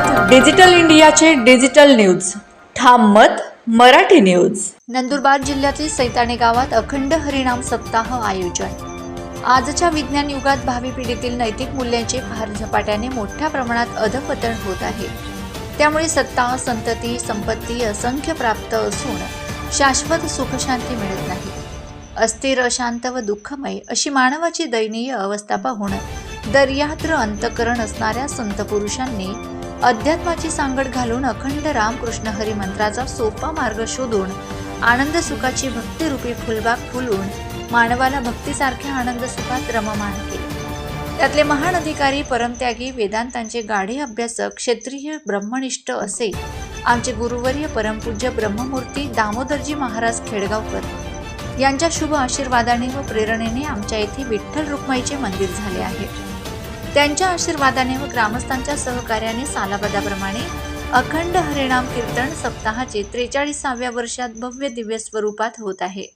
मत डिजिटल इंडियाचे digital news. ठाम मत मराठी न्यूज. नंदुरबार जिल्ह्यातील सैताने गावात अखंड हरिणाम सप्ताह आयोजन. आजच्या विज्ञान युगात भावी पिढीतील नैतिक मूल्यांचे फार झपाट्याने मोठ्या प्रमाणात अधपतन होत आहे. त्यामुळे सत्ता संतती संपत्ती असंख्य प्राप्त असून शाश्वत सुखशांती मिळत नाही. अस्थिर अशांत व दुःखमय अशी मानवाची दयनीय अवस्था पाहून दर्यात्र अंतकरण असणाऱ्या संत पुरुषांनी अध्यात्माची सांगड घालून अखंड रामकृष्ण हरी मंत्राचा सोपा मार्ग शोधून आनंद सुखाची भक्तिरूपी फुलबाग फुलून मानवाला भक्तीसारख्या आनंद सुखात रममाण केले. त्यातले महान अधिकारी परमत्यागी वेदांतांचे गाढे अभ्यासक क्षेत्रीय ब्रह्मनिष्ठ असे आमचे गुरुवर्य परमपूज्य ब्रह्ममूर्ती दामोदरजी महाराज खेडगावकर यांच्या शुभ आशीर्वादाने व प्रेरणेने आमच्या येथे विठ्ठल रुक्माईचे मंदिर झाले आहे. त्यांच्या आशीर्वादाने व ग्रामस्थांच्या सहकार्याने सालाबदाप्रमाणे अखंड हरिणाम कीर्तन सप्ताहाचे त्रेचाळीसाव्या वर्षात भव्य दिव्य स्वरूपात होत आहे.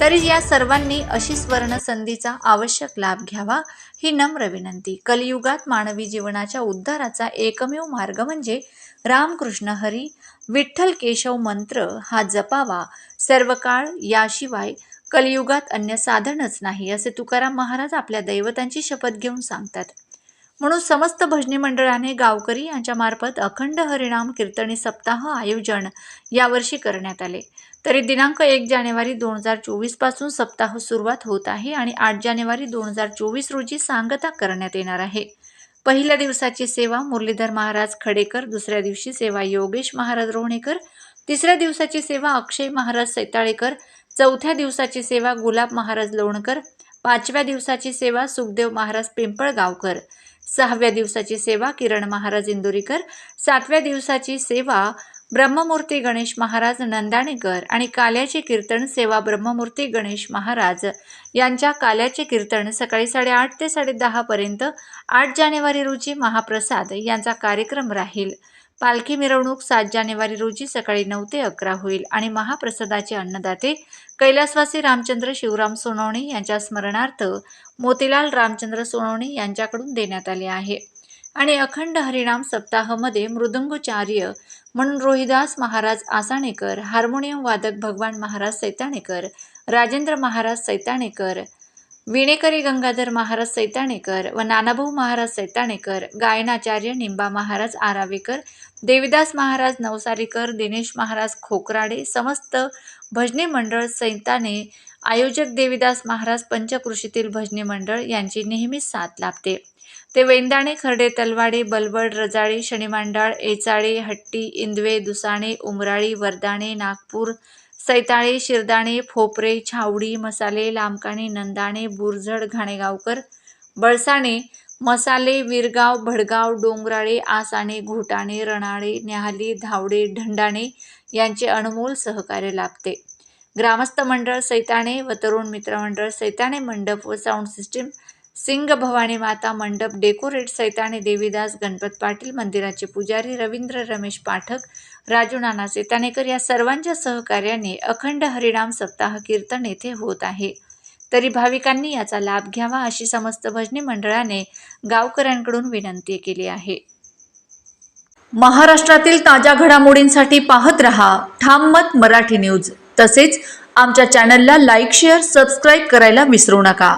तरी या सर्वांनी अशी स्वर्ण संधीचा आवश्यक लाभ घ्यावा ही नम्र विनंती. कलियुगात मानवी जीवनाच्या उद्धाराचा एकमेव मार्ग म्हणजे रामकृष्ण हरी. विठ्ठल केशव मंत्र हा जपावा. सर्व काळ याशिवाय कलियुगात अन्य साधनच नाही असे तुकाराम महाराज आपल्या दैवतांची शपथ घेऊन सांगतात. म्हणून समस्त भजनी मंडळाने गावकरी यांच्या मार्फत अखंड हरिणाम कीर्तनी सप्ताह आयोजन यावर्षी करण्यात आले. तरी दिनांक एक जानेवारी दोन हजार चोवीसपासून सप्ताह सुरुवात होत आहे आणि आठ जानेवारी दोन हजार चोवीस रोजी सांगता करण्यात येणार आहे. पहिल्या दिवसाची सेवा मुरलीधर महाराज खडेकर दुसऱ्या दिवशी सेवा योगेश महाराज रोहणेकर तिसऱ्या दिवसाची सेवा अक्षय महाराज सैताळेकर चौथ्या दिवसाची सेवा गुलाब महाराज लोणकर पाचव्या दिवसाची सेवा सुखदेव महाराज पिंपळगावकर सहाव्या दिवसाची सेवा किरण महाराज इंदोरीकर सातव्या दिवसाची सेवा ब्रह्ममूर्ती गणेश महाराज नंदाणेकर आणि काल्याचे कीर्तन सेवा ब्रह्ममूर्ती गणेश महाराज. यांच्या काल्याचे कीर्तन सकाळी साडेआठ ते साडेदहापर्यंत आठ जानेवारी रोजी महाप्रसाद यांचा कार्यक्रम राहील. पालखी मिरवणूक सात जानेवारी रोजी सकाळी नऊ ते अकरा होईल आणि महाप्रसादाचे अन्नदाते कैलासवासी रामचंद्र शिवराम सोनवणे यांच्या स्मरणार्थ मोतीलाल रामचंद्र सोनवणे यांच्याकडून देण्यात आले आहे. आणि अखंड हरिणाम सप्ताहामध्ये मृदुंगचार्य म्हणून रोहिदास महाराज आसाणेकर हार्मोनियम वादक भगवान महाराज सैताणेकर राजेंद्र महाराज सैताणेकर विणेकरी गंगाधर महाराज सैताणेकर व नानाभाऊ महाराज सैताणेकर गायनाचार्य निंबा महाराज आरावेकर देविदास महाराज नवसारीकर दिनेश महाराज खोकराडे समस्त भजनी मंडळ सैताने आयोजक देविदास महाराज पंचकृषीतील भजनी मंडळ यांची नेहमीच साथ लाभते. ते वेंदाणे खर्डे तलवाडे बलबड रजाळी शनिमांडाळ एचाळे हट्टी इंदवे दुसाणे उमराळी वरदाणे नागपूर सैताळे शिरदाणे फोपरे छावडी मसाले लांबकाणे नंदाणे बुरझड घाणेगावकर बळसाणे मसाले विरगाव भडगाव डोंगराळे आसाणे घोटाणे रणाळे न्याहाली धावडे ढंडाणे यांचे अनमोल सहकार्य लाभते. ग्रामस्थ मंडळ सैताणे व तरुण मित्रमंडळ सैताणे मंडप व साऊंड सिस्टीम सिंग भवानी माता मंडप डेकोरेट सैताणे देवीदास गणपत पाटील मंदिराचे पुजारी रवींद्र रमेश पाठक राजू नाना सेतानेकर या सर्वांच्या सहकार्याने अखंड हरिणाम सप्ताह कीर्तन येथे होत आहे. तरी भाविकांनी याचा लाभ घ्यावा अशी समस्त भजनी मंडळाने गावकऱ्यांकडून विनंती केली आहे. महाराष्ट्रातील ताज्या घडामोडींसाठी पाहत रहा ठाम मत मराठी न्यूज. तसेच आमच्या चॅनलला लाईक शेअर सबस्क्राईब करायला विसरू नका.